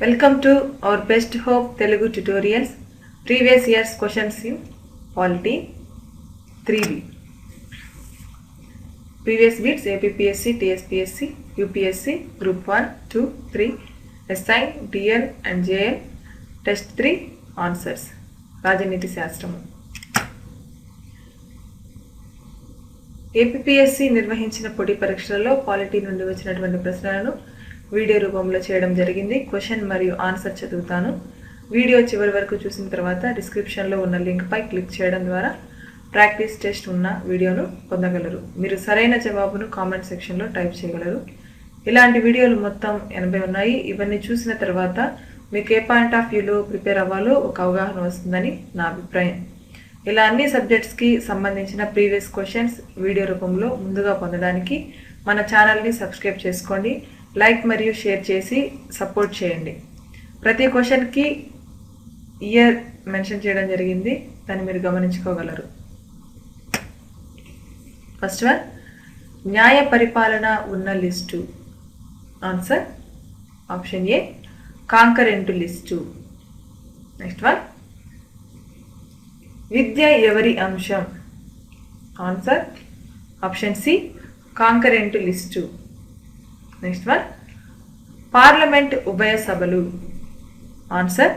Welcome to our best hope Telugu tutorials previous years questions in polity three B previous bits APPSC TSPSC UPSC group one two three SI DL and JL test three answers రాజనీతి శాస్త్రము APPSC నిర్వహించిన పోటీ పరీక్షలలో polity నుండి వచ్చినటువంటి ప్రశ్నలను video రూపంలో చేయడం జరిగింది. క్వశ్చన్ మరియు ఆన్సర్ చదువుతాను. వీడియో చివరి వరకు చూసిన తర్వాత డిస్క్రిప్షన్లో ఉన్న లింక్పై క్లిక్ చేయడం ద్వారా ప్రాక్టీస్ టెస్ట్ ఉన్న వీడియోను పొందగలరు. మీరు సరైన జవాబును కామెంట్ సెక్షన్లో టైప్ చేయగలరు. ఇలాంటి వీడియోలు మొత్తం ఎనభై ఉన్నాయి. ఇవన్నీ చూసిన తర్వాత మీకు ఏ పాయింట్ ఆఫ్ వ్యూలో ప్రిపేర్ అవ్వాలో ఒక అవగాహన వస్తుందని నా అభిప్రాయం. ఇలా అన్ని సబ్జెక్ట్స్కి సంబంధించిన ప్రీవియస్ క్వశ్చన్స్ వీడియో రూపంలో ముందుగా పొందడానికి మన ఛానల్ని సబ్స్క్రైబ్ చేసుకోండి. లైక్ మరియు షేర్ చేసి సపోర్ట్ చేయండి. ప్రతి క్వశ్చన్కి ఇయర్ మెన్షన్ చేయడం జరిగింది. దాన్ని మీరు గమనించుకోగలరు. ఫస్ట్ వన్ న్యాయ పరిపాలన ఉన్న list. Answer option A concurrent list. Next one విద్య ఎవరి అంశం? Answer option C concurrent list. Next one. Parliament ఉభయ సభలు. Answer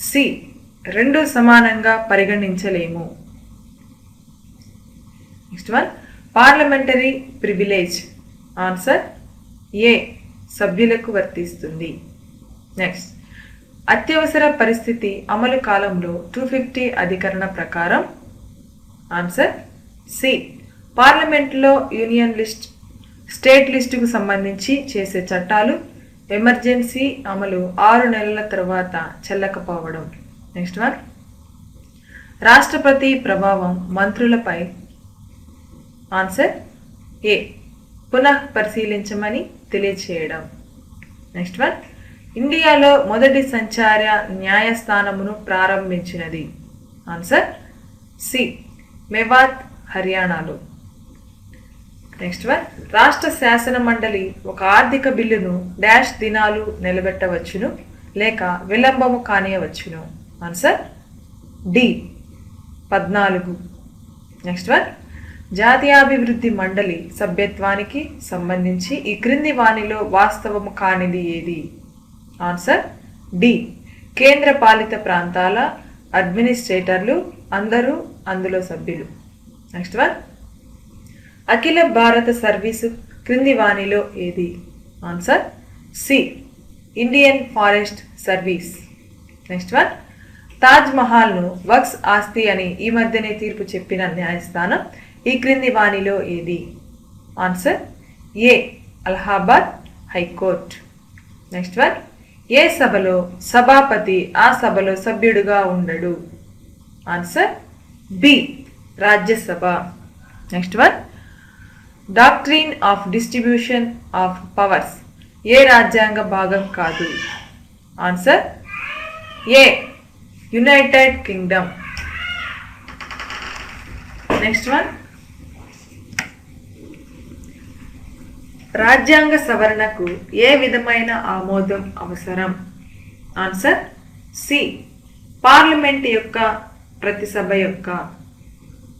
C. రెండు సమానంగా పరిగణించలేము. Next one. Parliamentary privilege. Answer A. సభ్యులకు వర్తిస్తుంది. నెక్స్ట్. అత్యవసర పరిస్థితి అమలు కాలంలో టూ ఫిఫ్టీ అధికరణ ప్రకారం. Answer C. పార్లమెంట్లో యూనియన్ లిస్ట్ స్టేట్ లిస్టుకు సంబంధించి చేసే చట్టాలు ఎమర్జెన్సీ అమలు ఆరు నెలల తర్వాత చెల్లకపోవడం. Next one. రాష్ట్రపతి ప్రభావం మంత్రులపై. Answer A. పునః పరిశీలించమని తెలియచేయడం. Next one. ఇండియాలో మొదటి సంచార న్యాయస్థానమును ప్రారంభించినది. Answer C. మెవాత్ హర్యానాలో. Next one. రాష్ట్ర శాసన మండలి ఒక ఆర్థిక బిల్లును డాష్ దినాలు నిలబెట్టవచ్చును లేక విలంబము కానియవచ్చును. Answer D. పద్నాలుగు. Next one. జాతీయాభివృద్ధి మండలి సభ్యత్వానికి సంబంధించి ఈ క్రింది వాణిలో వాస్తవము కానిది ఏది? Answer D. కేంద్ర పాలిత ప్రాంతాల అడ్మినిస్ట్రేటర్లు అందరూ అందులో సభ్యులు. Next one. అఖిల భారత సర్వీసు క్రింది వాణిలో ఏది? Answer C. Indian forest service. Next one. Taj మహల్ను వక్స్ ఆస్తి అని ఈ మధ్యనే తీర్పు చెప్పిన న్యాయస్థానం ఈ క్రింది వాణిలో ఏది? Answer A. Allahabad high court. Next one. ఏ సభలో సభాపతి ఆ సభలో సభ్యుడుగా ఉండడు? Answer B. Rajya Sabha. Next one. Doctrine of distribution of powers. ఏ రాజ్యాంగ భాగం కాదు? Answer A United Kingdom. Next one. రాజ్యాంగ సవరణకు ఏ విధమైన ఆమోదం అవసరం? ఆన్సర్ సి పార్లమెంట్ యొక్క ప్రతి సభ యొక్క.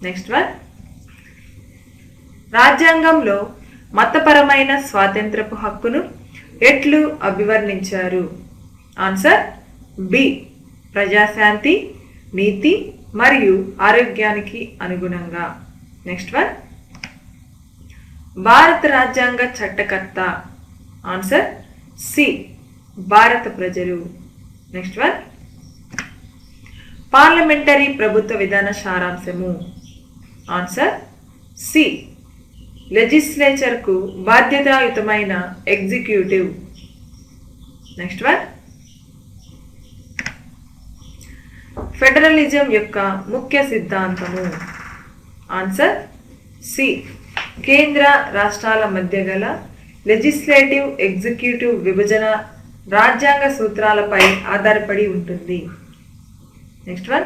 Next one. రాజ్యాంగంలో మతపరమైన స్వాతంత్రపు హక్కును ఎట్లు అభివర్ణించారు? Answer B. ప్రజాశాంతి నీతి మరియు ఆరోగ్యానికి అనుగుణంగా. Next one. భారత రాజ్యాంగ చట్టకర్త. Answer C. భారత ప్రజలు. Next one. పార్లమెంటరీ ప్రభుత్వ విధాన సారాంశము. Answer C. లెజిస్లేచర్కు బాధ్యతాయుతమైన ఎగ్జిక్యూటివ్. Next one. ఫెడరలిజం యొక్క ముఖ్య సిద్ధాంతము. Answer C. కేంద్ర రాష్ట్రాల మధ్య గల లెజిస్లేటివ్ ఎగ్జిక్యూటివ్ విభజన రాజ్యాంగ సూత్రాలపై ఆధారపడి ఉంటుంది. Next one.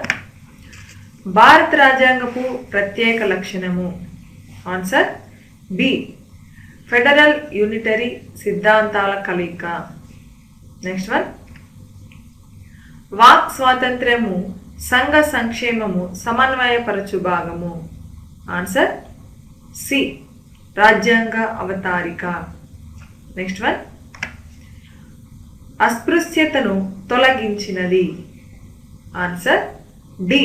భారత రాజ్యాంగపు ప్రత్యేక లక్షణము. ఆన్సర్ బి ఫెడరల్ యూనిటరీ సిద్ధాంతాల కలయిక నెక్స్ట్ వన్ వాక్ స్వాతంత్ర్యము సంఘ సంక్షేమము సమన్వయపరచు భాగము ఆన్సర్ సి రాజ్యాంగ అవతారిక నెక్స్ట్ వన్ అస్పృశ్యతను తొలగించినది ఆన్సర్ డి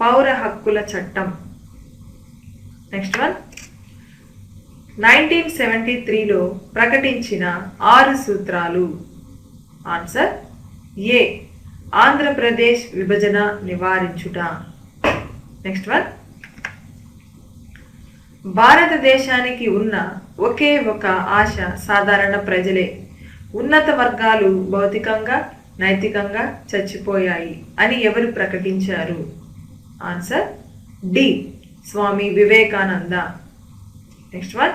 పౌర హక్కుల చట్టం నెక్స్ట్ వన్ నైన్టీన్ సెవెంటీ త్రీలో ప్రకటించిన ఆరు సూత్రాలు. ఆన్సర్ ఏ. ఆంధ్రప్రదేశ్ విభజన నివారించుట. Next one. భారతదేశానికి ఉన్న ఒకే ఒక ఆశ సాధారణ ప్రజలే. ఉన్నత వర్గాలు భౌతికంగా నైతికంగా చచ్చిపోయాయి అని ఎవరు ప్రకటించారు? Answer D. Swami Vivekananda. Next one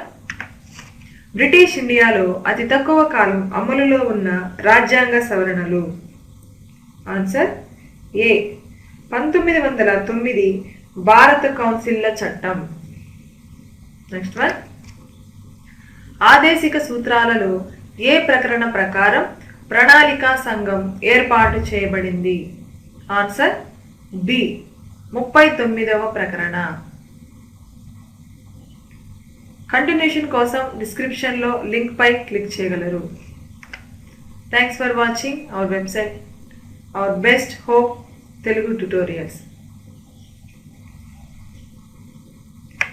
British ఇండియాలో అతి తక్కువ కాలం అమలులో ఉన్న రాజ్యాంగ సవరణలు. ఆన్సర్ ఏ పంతొమ్మిది వందల తొమ్మిది భారత కౌన్సిల్ల చట్టం. నెక్స్ట్ వన్ ఆదేశిక సూత్రాలలో ఏ ప్రకరణ ప్రకారం ప్రణాళికా సంఘం ఏర్పాటు చేయబడింది? ఆన్సర్ బి ముప్పై తొమ్మిదవ ప్రకరణ. కంటిన్యూషన్ కోసం డిస్క్రిప్షన్లో లింక్ పై క్లిక్ చేయగలరు. Thanks for watching our website our best hope Telugu tutorials